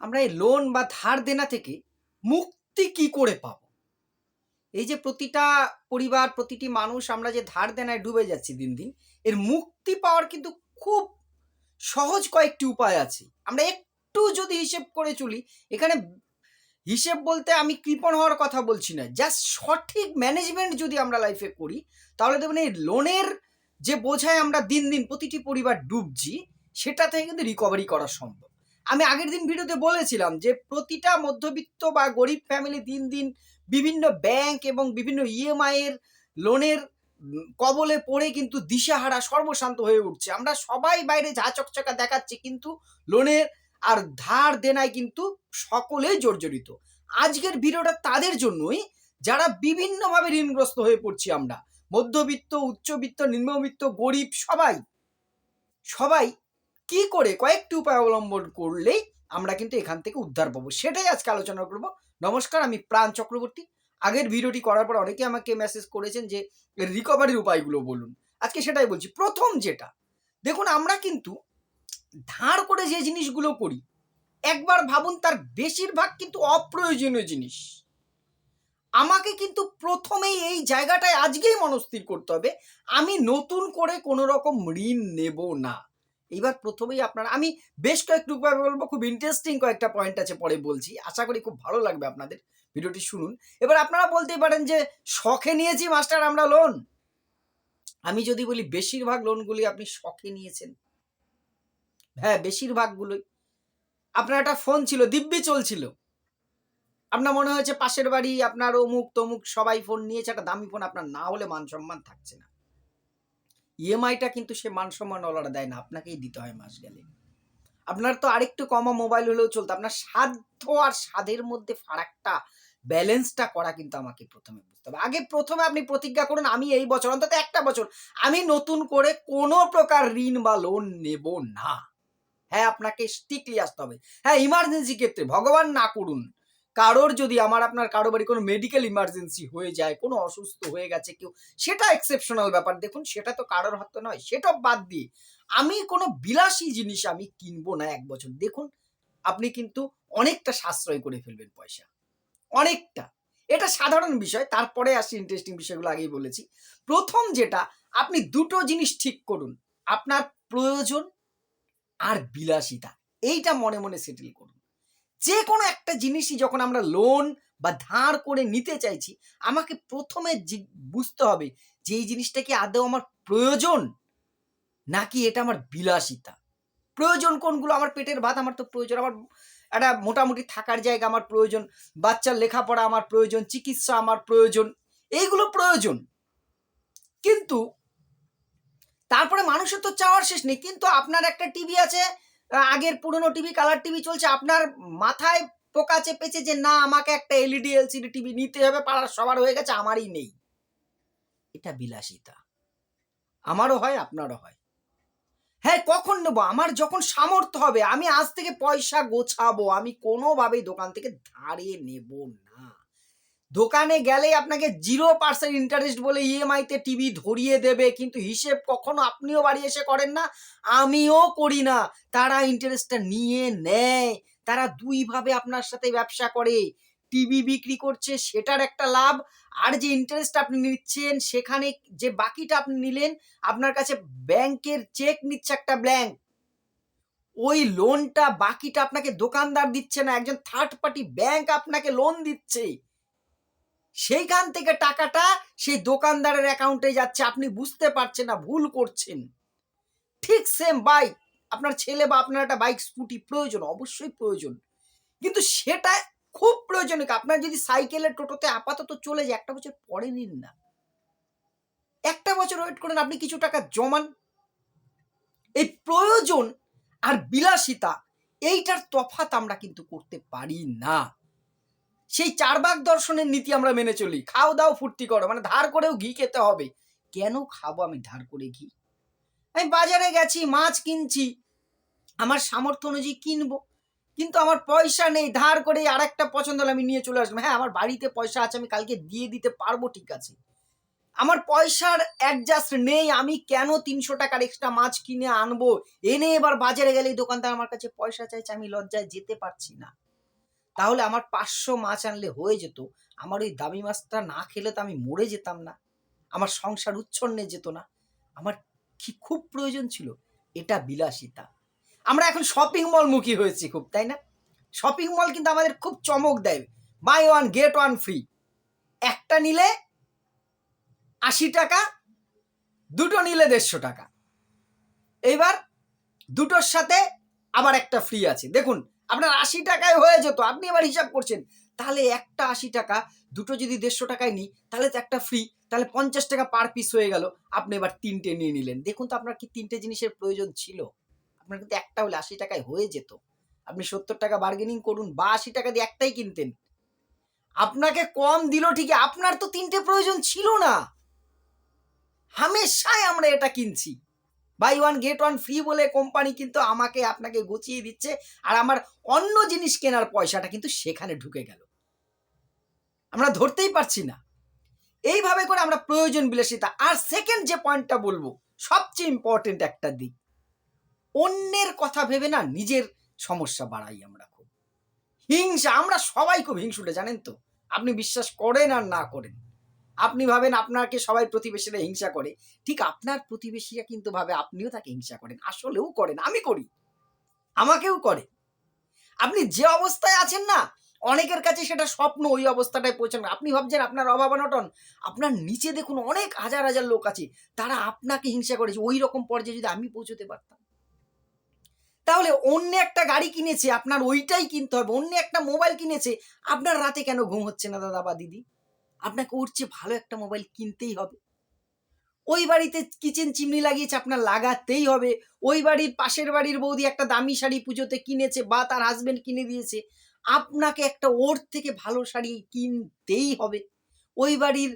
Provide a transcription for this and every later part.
আমরা এই লোন বা ধার দেনা থেকে মুক্তি কি করে পাবো? এই যে প্রতিটা পরিবার, প্রতিটি মানুষ আমরা যে ধার দেনায় ডুবে যাচ্ছি দিন দিন, এর মুক্তি পাওয়ার কিন্তু খুব সহজ কয়েকটি উপায় আছে। আমরা একটু যদি হিসেব করে চলি, এখানে হিসেব বলতে আমি কৃপণ হওয়ার কথা বলছি না জাস্ট সঠিক ম্যানেজমেন্ট যদি আমরা লাইফে করি, তাহলে দেখবেন এই লোনের যে বোঝায় আমরা দিন দিন প্রতিটি পরিবার ডুবছি, সেটা থেকে কিন্তু রিকভারি করা সম্ভব। আমি আগের দিন ভিডিওতে বলেছিলাম যে প্রতিটা মধ্যবিত্ত বা গরিব ফ্যামিলি দিন দিন বিভিন্ন ব্যাংক এবং বিভিন্ন ইএমআই এর লোনের কবলে পড়ে কিন্তু দিশাহারা সর্বশান্ত হয়ে উঠছে। আমরা সবাই বাইরে ঝা চকচকা দেখাচ্ছি কিন্তু লোনের আর ধার দেনায় কিন্তু সকলেই জর্জরিত। আজকের ভিডিওটা তাদের জন্যই, যারা বিভিন্নভাবে ঋণগ্রস্ত হয়ে পড়ছি আমরা। মধ্যবিত্ত, উচ্চবিত্ত, নিম্নবিত্ত, গরিব সবাই সবাই কি করে কয়েকটি উপায় অবলম্বন করলেই আমরা কিন্তু এখান থেকে উদ্ধার পাবো। সেটাই আজকে আলোচনা করব। নমস্কার, আমি প্রাণ চক্রবর্তী। আগের ভিডিওটি করার পর অনেকে আমাকে মেসেজ করেছেন যে রিকভারির উপায়গুলো বলুন। আজকে সেটাই বলছি। প্রথম যেটা, দেখুন আমরা কিন্তু ধার করে যে জিনিসগুলো করি, একবার ভাবুন তার বেশিরভাগ কিন্তু অপ্রয়োজনীয় জিনিস। আমাকে কিন্তু প্রথমেই এই জায়গাটায় আজকেই মনস্থির করতে হবে, আমি নতুন করে কোনো রকম ঋণ নেব না। এইবার প্রথমেই আপনারা, আমি বেশ কয়েকটু উপায় বলব, খুব ইন্টারেস্টিং কয়েকটা পয়েন্ট আছে পরে বলছি। আশা করি খুব ভালো লাগবে আপনাদের ভিডিওটি শুনুন। এবার আপনারা বলতেই পারেন যে, শখে নিয়েছি মাস্টার, আমরা লোন আমি যদি বলি বেশিরভাগ লোনগুলি আপনি শখে নিয়েছেন। হ্যাঁ বেশিরভাগগুলোই। আপনার একটা ফোন ছিল, দিব্যি চলছিল। আপনার মনে হয়েছে পাশের বাড়ি, আপনার অমুক তমুক সবাই ফোন নিয়েছে, একটা দামি ফোন আপনার না হলে মান সম্মান থাকছে না। ইএমআইটা কিন্তু সে মান সম্মান ওলারা দেয় না, আপনাকেই দিতে হয় মাস গেলে। আপনার তো আরেকটু কমা মোবাইল হলেও চলতো, আপনার সাধ্য আর স্বাদের মধ্যে ফারাকটা ব্যালেন্সটা করা কিন্তু আমাকে প্রথমে বুঝতে হবে। আগে প্রথমে আপনি প্রতিজ্ঞা করুন, আমি এই বছর, অন্তত একটা বছর, আমি নতুন করে কোনো প্রকার ঋণ বা লোন নেব না। হ্যাঁ আপনাকে স্ট্রিক্টলি আসতে হবে। হ্যাঁ ইমার্জেন্সি ক্ষেত্রে ভগবান না করুন। কারোর যদি আমার আপনার কারও বাড়ি কোনো মেডিকেল ইমার্জেন্সি হয়ে যায়, কোনো অসুস্থ হয়ে গেছে কেউ, সেটা এক্সেপশনাল ব্যাপার। দেখুন, সেটা তো কারোর হাতে নয়, সেটা বাদ দিয়ে আমি কোনো বিলাসী জিনিস আমি কিনবো না এক বছর। দেখুন, আপনি কিন্তু অনেকটা সাশ্রয় করে ফেলবেন পয়সা। অনেকটা। এটা সাধারণ বিষয়, তারপরে আসি ইন্টারেস্টিং বিষয়গুলো আগেই বলেছি। প্রথম যেটা, আপনি দুটো জিনিস ঠিক করুন, আপনার প্রয়োজন আর বিলাসিতা। এইটা মনে মনে সেটেল করুন। যে কোনো একটা জিনিসই যখন আমরা লোন বা ধার করে নিতে চাইছি, আমাকে প্রথমে বুঝতে হবে যে এই জিনিসটা কি আদৌ আমার প্রয়োজন নাকি এটা আমার বিলাসিতা। প্রয়োজন কোনগুলো? আমার পেটের ভাত আমার তো প্রয়োজন, আমার একটা মোটামুটি থাকার জায়গা আমার প্রয়োজন, বাচ্চার লেখাপড়া আমার প্রয়োজন, চিকিৎসা আমার প্রয়োজন, এইগুলো প্রয়োজন। কিন্তু তারপরে মানুষের তো চাওয়ার শেষ নেই, কিন্তু আপনার একটা টিভি আছে আগের পুরনো টিভি, কালার টিভি চলছে। আপনার মাথায় পোকা চেপেছে যে, না, আমাকে একটা E এলইডি এলসিডি টিভি নিতে হবে, পাড়ার সবার হয়ে গেছে, আমারই নেই। এটা বিলাসিতা। আমারও হয়, আপনারও হয়। হ্যাঁ কখন নেব? আমার যখন সামর্থ্য হবে, আমি আজ থেকে পয়সা গোছাবো, আমি কোনোভাবেই দোকান থেকে ধারে নেব না। দোকানে গেলে আপনাকে জিরো পার্সেন্ট ইন্টারেস্ট বলে ইএমআই তে টিভি ধরিয়ে দেবে, কিন্তু হিসেব কখনো আপনিও বাড়ি এসে করেন না, আমিও করি না। তারা ইন্টারেস্টটা নিয়ে নেয়, তারা দুইভাবে আপনার সাথে ব্যবসা করে। টিভি বিক্রি করছে, সেটার একটা লাভ, আর যে ইন্টারেস্ট আপনি নিচ্ছেন, সেখানে যে বাকিটা আপনি নিলেন, আপনার কাছে ব্যাংকের চেক নিচ্ছে একটা ব্ল্যাঙ্ক ওই লোনটা বাকিটা আপনাকে দোকানদার দিচ্ছে না, একজন থার্ড পার্টি ব্যাংক আপনাকে লোন দিচ্ছে। সেইখান থেকে টাকাটা সেই দোকানদারের অ্যাকাউন্টে যাচ্ছে। আপনি বুঝতে পারছেন না, ভুল করছেন। ঠিক সেম বাইক আপনার ছেলে বা আপনার একটা বাইক স্কুটি প্রয়োজন, অবশ্যই প্রয়োজন। কিন্তু সেটা খুব প্রয়োজনীয়। আপনার যদি সাইকেলের টোটোতে আপাতত চলে যায়, একটা বছর পরে নিন না। একটা বছর ওয়েট করেন, আপনি কিছু টাকা জমান। এই প্রয়োজন আর বিলাসিতা, এইটার তফাৎ আমরা কিন্তু করতে পারি না। সেই চার ভাগ দর্শনের নীতি আমরা মেনে চলি। খাও দাও, ফুর্তি করো। মানে ধার করেও ঘি খেতে হবে। কেন খাব আমি ধার করে ঘি? আমি বাজারে গেছি, মাছ কিনছি। আমার সামর্থ্য অনুযায়ী কিনবো। কিন্তু আমার পয়সা নেই। ধার করে আর একটা পছন্দ হলে আমি নিয়ে চলে আসব। হ্যাঁ আমার বাড়িতে পয়সা আছে, আমি কালকে দিয়ে দিতে পারব, ঠিক আছে। আমার পয়সার অ্যাডজাস্ট নেই। আমি কেন তিনশো টাকার এক্সট্রা মাছ কিনে আনব? এনে এবার বাজারে গেলে দোকানদার আমার কাছে পয়সা চাইছে, আমি লজ্জায় যেতে পারছি না। তাহলে আমার পাঁচশো মাছ আনলে হয়ে যেত। আমার ওই দামি মাছটা না খেলে তো আমি মরে যেতাম না। আমার সংসার উচ্ছন্নে যেত না। আমার কি খুব প্রয়োজন ছিল? এটা বিলাসিতা। আমরা এখন শপিং মল মুখী হয়েছি খুব, তাই না? শপিং মল কিন্তু আমাদের খুব চমক দেয়। Buy one get one free একটা নিলে আশি টাকা, দুটো নিলে দেড়শো টাকা। এইবার দুটোর সাথে আবার একটা ফ্রি আছে। দেখুন আপনার আশি টাকায় হয়ে যেত, আপনি এবার হিসাব করছেন। তাহলে একটা আশি টাকা, দুটো যদি দেড়শো টাকায় নিই, তাহলে তো একটা ফ্রি তাহলে পঞ্চাশ টাকা পার পিস হয়ে গেল। আপনি এবার তিনটে নিয়ে নিলেন। দেখুন তো আপনার কি তিনটে জিনিসের প্রয়োজন ছিল? আপনার কিন্তু একটা হলে আশি টাকায় হয়ে যেত। আপনি সত্তর টাকা বার্গেনিং করুন বা আশি টাকা দিয়ে একটাই কিনতেন। আপনাকে কম দিল ঠিকই, আপনার তো তিনটে প্রয়োজন ছিল না। হামেশাই আমরা এটা কিনছি। Buy one get one free বলে কোম্পানি কিন্তু আমাকে আপনাকে গুছিয়ে দিচ্ছে। আর আমার অন্য জিনিস কেনার পয়সাটা কিন্তু সেখানে ঢুকে গেল। আমরা ধরতেই পারছি না। এইভাবে করে আমরা প্রয়োজন বিলাসিতা। আর সেকেন্ড যে পয়েন্টটা বলব, সবচেয়ে ইম্পর্টেন্ট একটা দিক। অন্যের কথা ভেবে না নিজের সমস্যা বাড়াই আমরা খুব। হিংসা, আমরা সবাই খুব হিংসুটে, জানেন তো? আপনি বিশ্বাস করেন আর না করেন। আপনি ভাবেন আপনাকে সবাই প্রতিবেশীরা হিংসা করে। ঠিক আপনার প্রতিবেশীরা কিন্তু ভাবে আপনিও তাকে হিংসা করেন। আসলেও করেন, আমি করি। আমাকেও করে। আপনি যে অবস্থায় আছেন না, অনেকের কাছে সেটা স্বপ্ন ওই অবস্থাটায় পৌঁছানো। আপনি ভাবছেন আপনার অভাব অনটন, আপনার নিচে দেখুন অনেক হাজার হাজার লোক আছে, তারা আপনাকে হিংসা করেছে। ওই রকম পর্যায়ে যদি আমি পৌঁছতে পারতাম। তাহলে অন্য একটা গাড়ি কিনেছে, আপনার ওইটাই কিনতে হবে। অন্য একটা মোবাইল কিনেছে, আপনার রাতে কেন ঘুম হচ্ছে না দাদা বা দিদি? আপনাকে ওর চেয়ে ভালো একটা মোবাইল কিনতেই হবে। ওই বাড়িতে কিচেন চিমনি লাগিয়েছে, আপনার লাগাতেই হবে। ওই বাড়ির পাশের বাড়ির বৌদি একটা দামি শাড়ি পুজোতে কিনেছে বা তার হাজবেন্ড কিনে দিয়েছে। আপনাকে একটা ওর থেকে ভালো শাড়ি কিনতেই হবে। ওই বাড়ির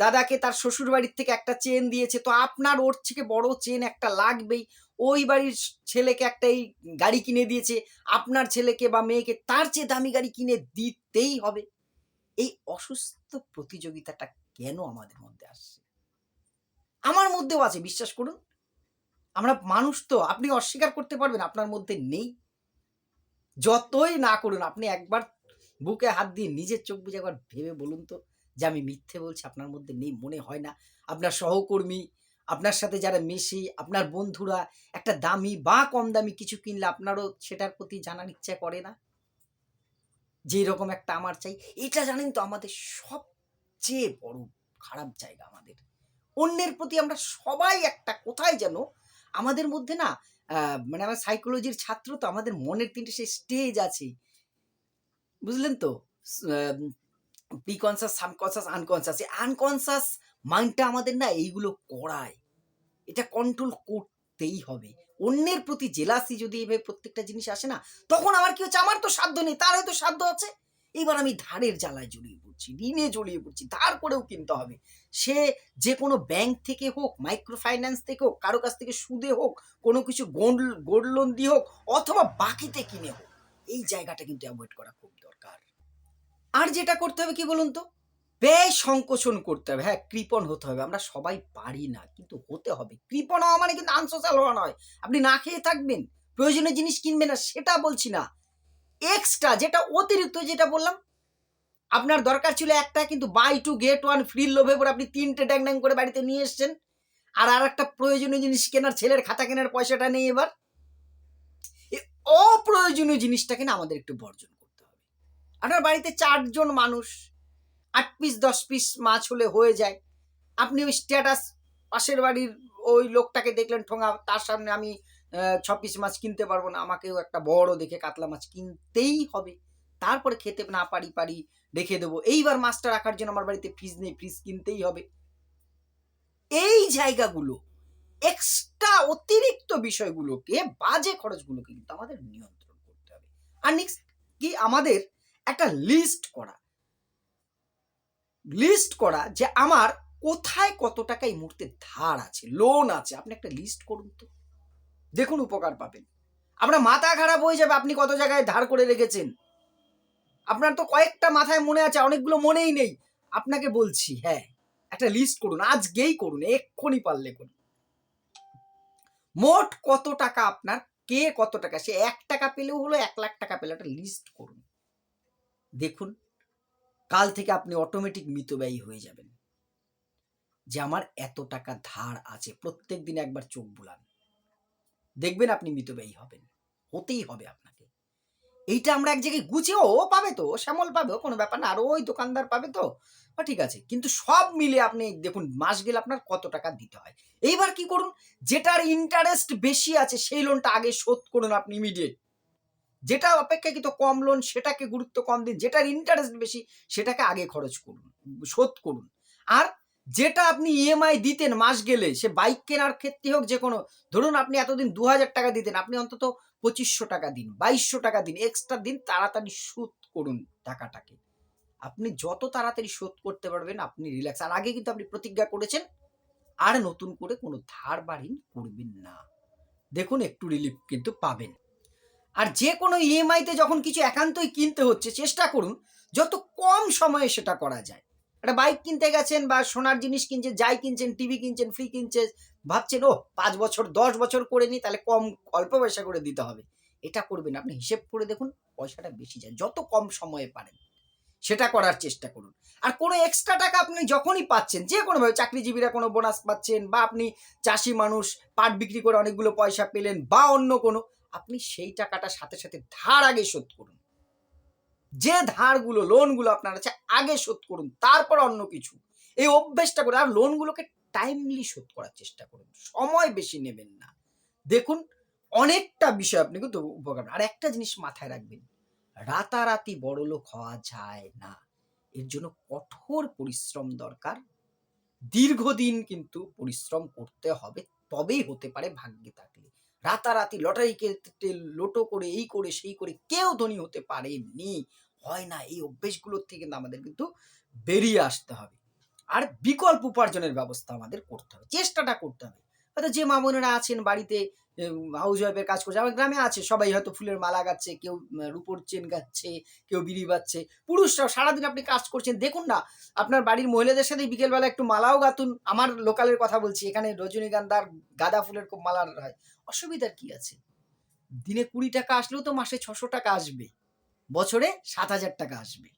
দাদাকে তার শ্বশুর বাড়ির থেকে একটা চেন দিয়েছে। তো আপনার ওর থেকে বড় চেন একটা লাগবেই। ওই বাড়ির ছেলেকে একটা এই গাড়ি কিনে দিয়েছে। আপনার ছেলেকে বা মেয়েকে তার চেয়ে দামি গাড়ি কিনে দিতেই হবে। এই অসুস্থ প্রতিযোগিতাটা কেন আমাদের মধ্যে আসছে? আমার মধ্যেও আছে, বিশ্বাস করুন। আমরা মানুষ তো, আপনি অস্বীকার করতে পারবেন, আপনার মধ্যে নেই। যতই না করুন, আপনি একবার বুকে হাত দিয়ে নিজের চোখ বুঝে একবার ভেবে বলুন তো যে আমি মিথ্যে বলছি, আপনার মধ্যে নেই, মনে হয় না। আপনার সহকর্মী, আপনার সাথে যারা মেশে, আপনার বন্ধুরা একটা দামি বা কম দামি কিছু কিনলে আপনারও সেটার প্রতি জানার ইচ্ছা করে না। যে এরকম একটা আমার চাই। এটা জানেন তো, আমাদের সবচেয়ে বড় খারাপ জায়গা আমাদের। অন্যের প্রতি আমরা সবাই একটা, কোথায় যেন আমাদের মধ্যে না মানে আমার সাইকোলজির ছাত্র তো আমাদের মনের তিনটে সেই স্টেজ আছে। বুঝলেন তো? প্রিকনসাস সাবকনসাস আনকনসাস এই আনকনসাস মাইন্ডটা আমাদের না এইগুলো করায়। এটা কন্ট্রোল করতেই হবে। অন্যের প্রতি জেলাসি যদি এইভাবে প্রত্যেকটা জিনিস আসে না, তখন আমার কি হচ্ছে? আমার তো সাধ্য নেই তার হয়তো সাধ্য আছে। এইবার আমি ধারের জ্বালায় জড়িয়ে পড়ছি, ঋণে জড়িয়ে পড়ছি ধার করেও কিনতে হবে। সে যে কোনো ব্যাংক থেকে হোক মাইক্রো ফাইন্যান্স থেকে হোক, কারও কাছ থেকে সুদে হোক, কোনো কিছু গোল্ড গোল্ড লোন দিয়ে হোক, অথবা বাকিতে কিনে হোক, এই জায়গাটা কিন্তু অ্যাভয়েড করা খুব দরকার। আর যেটা করতে হবে কি বলুন তো? ব্যয় সংকোচন করতে হবে। হ্যাঁ কৃপণ হতে হবে। আমরা সবাই পারি না, কিন্তু হতে হবে। কৃপণ হওয়া মানে কিন্তু আনসোশাল হওয়া নয়। আপনি না খেয়ে থাকবেন, প্রয়োজনীয় জিনিস কিনবেন না, সেটা বলছি না। এক্সট্রা যেটা অতিরিক্ত যেটা বললাম, আপনার দরকার ছিল একটা, কিন্তু buy two get one free লোভে পরে আপনি তিনটে ড্যাং ড্যাং করে বাড়িতে নিয়ে এসছেন। আর আর একটা প্রয়োজনীয় জিনিস কেনার, ছেলের খাতা কেনার পয়সাটা নেই এবার। অপ্রয়োজনীয় জিনিসটাকে না আমাদের একটু বর্জন করতে হবে। আপনার বাড়িতে চারজন মানুষ আট পিস দশ পিস মাছ হলে হয়ে যায়। আপনি ওই স্ট্যাটাস পাশের বাড়ির ওই লোকটাকে দেখলেন ঠোঙা, তার সামনে আমি ছ পিস মাছ কিনতে পারব না, আমাকেও একটা বড় দেখে কাতলা মাছ কিনতেই হবে। তারপরে খেতে না পারি পারি রেখে দেবো। এইবার মাছটা রাখার জন্য আমার বাড়িতে ফ্রিজ নেই ফ্রিজ কিনতেই হবে। এই জায়গাগুলো এক্সট্রা অতিরিক্ত বিষয়গুলোকে, বাজে খরচগুলোকে কিন্তু আমাদের নিয়ন্ত্রণ করতে হবে। আর নেক্সট কি? আমাদের একটা লিস্ট করা। লিস্ট করা যে আমার কোথায় কত টাকা এই মুহূর্তে ধার আছে লোন আছে। আপনি একটা লিস্ট করুন তো। দেখুন উপকার পাবেন। আপনার মাথা খারাপ হয়ে যাবে, আপনি কত জায়গায় ধার করে রেখেছেন। আপনার তো কয়েকটা মাথায় মনে আছে, অনেকগুলো মনেই নেই। আপনাকে বলছি হ্যাঁ একটা লিস্ট করুন, আজকেই করুন, এক্ষুনি পারলে করুন। মোট কত টাকা আপনার, কে কত টাকা, সে এক টাকা পেলেও হলো, এক লাখ টাকা পেলে একটা লিস্ট করুন। দেখুন কাল থেকে আপনি অটোমেটিক মিতব্যয়ী হয়ে যাবেন। যে আমার এত টাকা ধার আছে, প্রত্যেক দিন একবার চোখ বুলান। দেখবেন আপনি মিতব্যয়ী হবেন। হতেই হবে আপনাকে। এইটা আমরা এক জায়গায় গুছিয়ে ও পাবে তো, শ্যামল পাবে, কোনো ব্যাপার না। আর ওই দোকানদার পাবে তো। ঠিক আছে, কিন্তু সব মিলে আপনি দেখুন, মাস গেলে আপনার কত টাকা দিতে হয়। এইবার কি করুন, যেটার ইন্টারেস্ট বেশি আছে, সেই লোনটা আগে শোধ করুন আপনি ইমিডিয়েট যেটা অপেক্ষাকৃত কম লোন সেটাকে গুরুত্ব কম দিন, যেটার ইন্টারেস্ট বেশি, সেটাকে আগে খরচ করুন, শোধ করুন। আর যেটা আপনি ইএমআই দিতেন মাস গেলে, সে বাইক কেনার ক্ষেত্রে হোক, যে কোনো, ধরুন আপনি এতদিন দু হাজার টাকা দিতেন, আপনি অন্তত পঁচিশশো টাকা দিন, বাইশশো টাকা দিন এক্সট্রা দিন, তাড়াতাড়ি শোধ করুন টাকাটাকে। আপনি যত তাড়াতাড়ি শোধ করতে পারবেন, আপনি রিল্যাক্স আর আগে কিন্তু আপনি প্রতিজ্ঞা করেছেন, আর নতুন করে কোনো ধার বাড়ি করবেন না। দেখুন, একটু রিলিফ কিন্তু পাবেন। আর যে কোনো ইএমআইতে যখন কিছু একান্তই কিনতে হচ্ছে, চেষ্টা করুন যত কম সময়ে সেটা করা যায়। একটা বাইক কিনতে গেছেন বা সোনার জিনিস কিনছেন, যাই কিনছেন টিভি কিনছেন ফ্রি কিনছেন, ভাবছেন ও পাঁচ বছর, দশ বছর করে নি তাহলে কম, অল্প পয়সা করে দিতে হবে। এটা করবেন, আপনি হিসেব করে দেখুন, পয়সাটা বেশি যায়। যত কম সময়ে পারেন, সেটা করার চেষ্টা করুন। আর কোনো এক্সট্রা টাকা আপনি যখনই পাচ্ছেন, যে কোনোভাবে চাকরিজীবীরা কোনো বোনাস পাচ্ছেন বা আপনি চাষি মানুষ, পাট বিক্রি করে অনেকগুলো পয়সা পেলেন বা অন্য কোনো আপনি সেই টাকাটা সাথে সাথে ধার আগে শোধ করুন। যে ধারগুলো লোনগুলো আপনার আছে, আগে শোধ করুন, তারপর অন্য কিছু। এই অভ্যেসটা করে আর লোনগুলোকে টাইমলি শোধ করার চেষ্টা করুন, সময় বেশি নেবেন না। দেখুন, অনেকটা বিষয় আপনি কিন্তু উপকার আর একটা জিনিস মাথায় রাখবেন, রাতারাতি বড়লোক হওয়া যায় না। এর জন্য কঠোর পরিশ্রম দরকার। দীর্ঘদিন কিন্তু পরিশ্রম করতে হবে, তবেই হতে পারে ভাগ্যে থাকলে। রাতারাতি লটারি কেটে লোটো করে, এই করে, সেই করে কেউ ধনী হতে পারেনি। হয় না, এই অভ্যেসগুলোর থেকে কিন্তু আমাদের কিন্তু বেরিয়ে আসতে হবে। আর বিকল্প উপার্জনের ব্যবস্থা আমাদের করতে হবে, চেষ্টাটা করতে হবে। হয়তো যে মা বোনেরা আছেন বাড়িতে হাউস ওয়াইফের কাজ করছে। আমার গ্রামে আছে, সবাই হয়তো ফুলের মালা গাচ্ছে, কেউ রূপোর চেন গাচ্ছে, কেউ বিড়ি বাচ্ছে। পুরুষরাও সারাদিন আপনি কাজ করছেন, দেখুন না, আপনার বাড়ির মহিলাদের সাথে বিকেলবেলা একটু মালাও গাতুন আমার লোকালের কথা বলছি, এখানে রজনীগন্ধার গাঁদা ফুলের খুব মালা হয়। অসুবিধার কি আছে? দিনে কুড়ি টাকা আসলেও তো মাসে ছশো টাকা আসবে। বছরে সাত হাজার টাকা আসবে।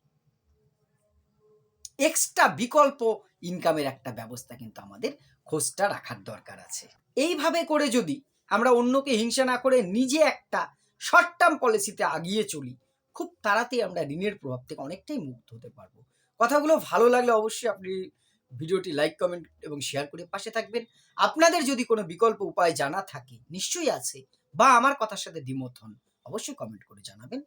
এক্সট্রা বিকল্প ইনকামের একটা ব্যবস্থা কিন্তু আমাদের খোঁজটা রাখার দরকার আছে। এইভাবে করে যদি আমরা অন্যকে হিংসা না করে নিজে একটা শর্ট টার্ম পলিসিতে আগিয়ে চলি। খুব তাড়াতাড়ি আমরা ঋণের প্রভাব থেকে অনেকটাই মুক্ত হতে পারব। কথাগুলো ভালো লাগলে অবশ্যই আপনি ভিডিওটি লাইক কমেন্ট এবং শেয়ার করে পাশে থাকবেন। আপনাদের যদি কোনো বিকল্প উপায় জানা থাকে, নিশ্চয়ই আছে, বা আমার কথার সাথে দ্বিমত হন, অবশ্যই কমেন্ট করে জানাবেন।